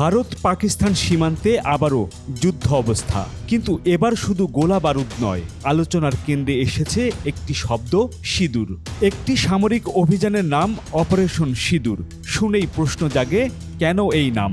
ভারত পাকিস্তান সীমান্তে আবারও যুদ্ধ অবস্থা। কিন্তু এবার শুধু গোলা বারুদ নয়, আলোচনার কেন্দ্রে এসেছে একটি শব্দ, সিঁদুর। একটি সামরিক অভিযানের নাম অপারেশন সিঁদুর। শুনেই প্রশ্ন জাগে, কেন এই নাম?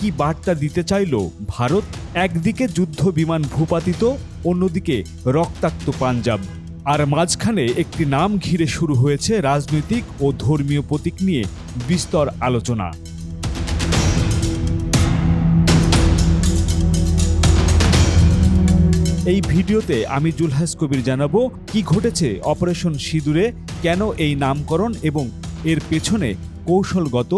কি বার্তা দিতে চাইল ভারত? একদিকে যুদ্ধ বিমান ভূপাতিত, অন্যদিকে রক্তাক্ত পাঞ্জাব। আর মাঝখানে একটি নাম ঘিরে শুরু হয়েছে রাজনৈতিক ও ধর্মীয় প্রতীক নিয়ে বিস্তর আলোচনা। এই ভিডিওতে আমি জুলহাস কবির জানাব কি ঘটেছে অপারেশন সিঁদুরে, কেন এই নামকরণ এবং এর পেছনে কৌশলগত,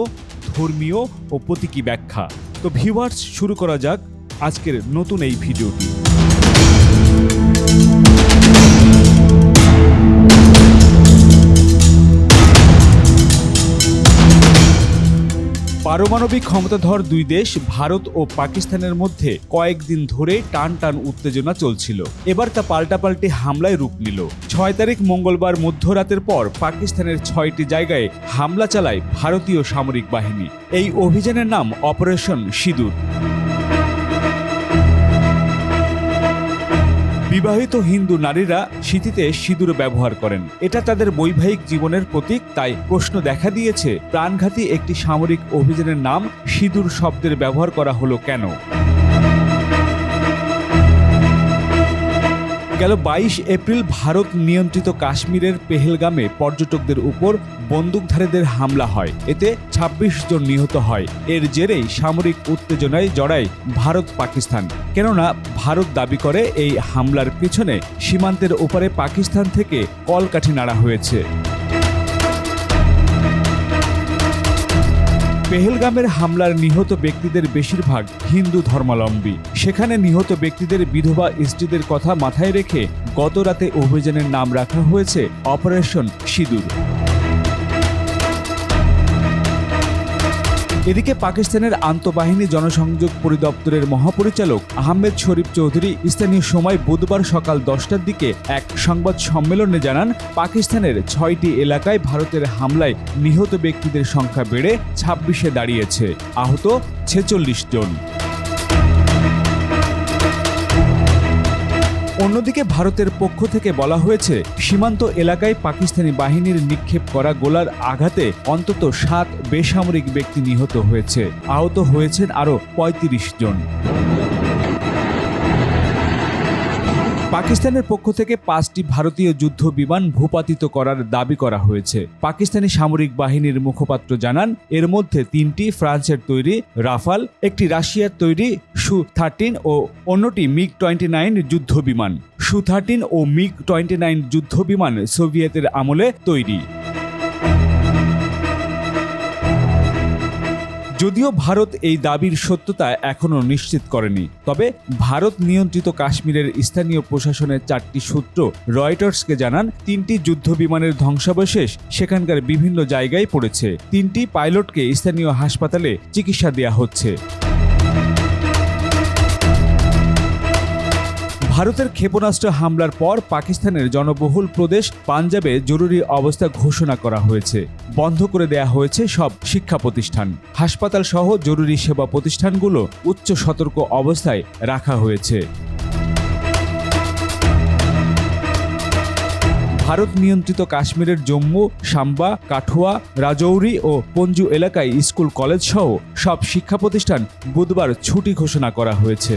ধর্মীয় ও প্রতীকী ব্যাখ্যা। তো ভিউয়ার্স, শুরু করা যাক আজকের নতুন এই ভিডিওটি। পারমাণবিক ক্ষমতাধর দুই দেশ, ভারত ও পাকিস্তানের মধ্যে কয়েকদিন ধরে টান টান উত্তেজনা চলছিল। এবার তা পাল্টাপাল্টি হামলায় রূপ নিল। ছয় তারিখ মঙ্গলবার মধ্যরাতের পর পাকিস্তানের ছয়টি জায়গায় হামলা চালায় ভারতীয় সামরিক বাহিনী। এই অভিযানের নাম অপারেশন সিঁদুর। বিবাহিত হিন্দু নারীরা শীতিতে সিঁদুর ব্যবহার করেন। এটা তাদের বৈবাহিক জীবনের প্রতীক, তাই প্রশ্ন দেখা দিয়েছে, প্রাণঘাতী একটি সামরিক অভিযানের নাম সিঁদুর শব্দের ব্যবহার করা হলো কেন? গেল বাইশ এপ্রিল ভারত নিয়ন্ত্রিত কাশ্মীরের পেহেলগামে পর্যটকদের উপর বন্দুকধারীদের হামলা হয়। এতে ২৬ জন নিহত হয়। এর জেরেই সামরিক উত্তেজনায় জড়ায় ভারত পাকিস্তান। কেননা ভারত দাবি করে এই হামলার পিছনে সীমান্তের ওপারে পাকিস্তান থেকে কলকাঠি নাড়া হয়েছে। পেহেলগামের হামলার নিহত ব্যক্তিদের বেশিরভাগ হিন্দু ধর্মাবলম্বী। সেখানে নিহত ব্যক্তিদের বিধবা স্ত্রীদের কথা মাথায় রেখে গতরাতে অভিযানের নাম রাখা হয়েছে অপারেশন সিঁদুর। এদিকে পাকিস্তানের আন্তঃবাহিনী জনসংযোগ পরিদপ্তরের মহাপরিচালক আহমেদ শরীফ চৌধুরী স্থানীয় সময় বুধবার সকাল দশটার দিকে এক সংবাদ সম্মেলনে জানান, পাকিস্তানের ছয়টি এলাকায় ভারতের হামলায় নিহত ব্যক্তিদের সংখ্যা বেড়ে ছাব্বিশে দাঁড়িয়েছে। আহত ছেচল্লিশ জন। অন্যদিকে ভারতের পক্ষ থেকে বলা হয়েছে, সীমান্ত এলাকায় পাকিস্তানি বাহিনীর নিক্ষেপ করা গোলার আঘাতে অন্তত সাত বেসামরিক ব্যক্তি নিহত হয়েছে। আহত হয়েছেন আরও ৩৫ জন। পাকিস্তানের পক্ষ থেকে পাঁচটি ভারতীয় যুদ্ধ বিমান ভূপাতিত করার দাবি করা হয়েছে। পাকিস্তানি সামরিক বাহিনীর মুখপাত্র জানান, এর মধ্যে তিনটি ফ্রান্সের তৈরি রাফাল, একটি রাশিয়ার তৈরি সু থার্টিন ও অন্যটি মিগ টোয়েন্টি নাইন যুদ্ধ বিমান। সু থার্টিন ও মিগ টোয়েন্টি নাইন যুদ্ধ বিমান সোভিয়েতের আমলে তৈরি। যদিও ভারত এই দাবির সত্যতা এখনও নিশ্চিত করেনি, তবে ভারত নিয়ন্ত্রিত কাশ্মীরের স্থানীয় প্রশাসনের চারটি সূত্র রয়টার্সকে জানান, তিনটি যুদ্ধ বিমানের ধ্বংসাবশেষ সেখানকার বিভিন্ন জায়গায় পড়েছে। তিনটি পাইলটকে স্থানীয় হাসপাতালে চিকিৎসা দেওয়া হচ্ছে। ভারতের ক্ষেপণাস্ত্র হামলার পর পাকিস্তানের জনবহুল প্রদেশ পাঞ্জাবে জরুরি অবস্থা ঘোষণা করা হয়েছে। বন্ধ করে দেয়া হয়েছে সব শিক্ষা প্রতিষ্ঠান। হাসপাতাল সহ জরুরি সেবা প্রতিষ্ঠানগুলো উচ্চ সতর্ক অবস্থায় রাখা হয়েছে। ভারত নিয়ন্ত্রিত কাশ্মীরের জম্মু, সাম্বা, কাঠুয়া, রাজৌরি ও পঞ্জু এলাকায় স্কুল কলেজ সহ সব শিক্ষা প্রতিষ্ঠান বুধবার ছুটি ঘোষণা করা হয়েছে।